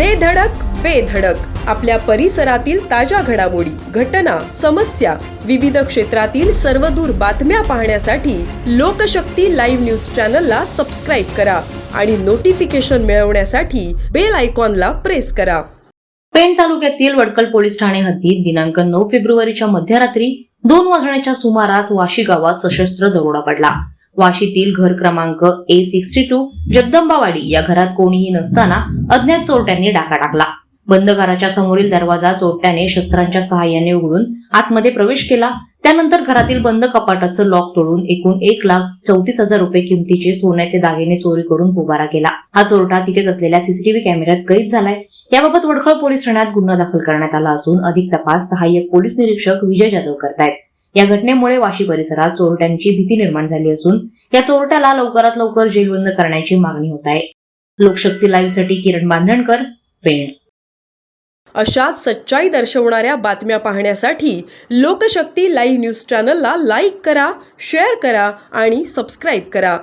दे धडक बेधडक आपल्या परिसरातील ताज्या घडामोडी घटना समस्या विविध क्षेत्रातील सर्वदूर बातम्या पाहण्यासाठी लोकशक्ती लाईव्ह न्यूज चॅनलला सबस्क्राईब करा आणि नोटिफिकेशन मिळवण्यासाठी बेल आयकॉनला प्रेस करा. पेण तालुक्यातील वडकल पोलीस ठाणे हद्दीत दिनांक नऊ फेब्रुवारीच्या मध्यरात्री दोन वाजण्याच्या सुमारास वाशी गावात सशस्त्र दरोडा पडला. वाशीतील घर क्रमांक ए सिक्स्टी टू जगदंबावाडी या घरात कोणीही नसताना अज्ञात चोरट्यांनी डाका टाकला. बंद घराच्या समोरील दरवाजा चोरट्याने शस्त्रांच्या सहाय्याने उघडून आतमध्ये प्रवेश केला. त्यानंतर घरातील बंद कपाटाचं लॉक तोडून एकूण एक लाख चौतीस हजार रुपये किमतीचे सोन्याचे दागिने चोरी करून पोबारा केला. हा चोरटा तिथेच असलेल्या सीसीटीव्ही कॅमेऱ्यात कैद झालाय. याबाबत वडखळ पोलीस ठाण्यात गुन्हा दाखल करण्यात आला असून अधिक तपास सहाय्यक पोलीस निरीक्षक विजय जाधव करतायत. या घटनेमुळे वाशी परिसरात चोरट्यांची भीती निर्माण झाली असून या चोरट्याला लवकरात लवकर जेलबंद करण्याची मागणी होत आहे. लोकशक्ती लाईव्हसाठी किरण बांधणकर पेण अशाच सच्चाई दर्शवणाऱ्या बातम्या पाहण्यासाठी लोकशक्ती लाईव्ह न्यूज चॅनलला लाईक करा शेअर करा आणि सबस्क्राईब करा.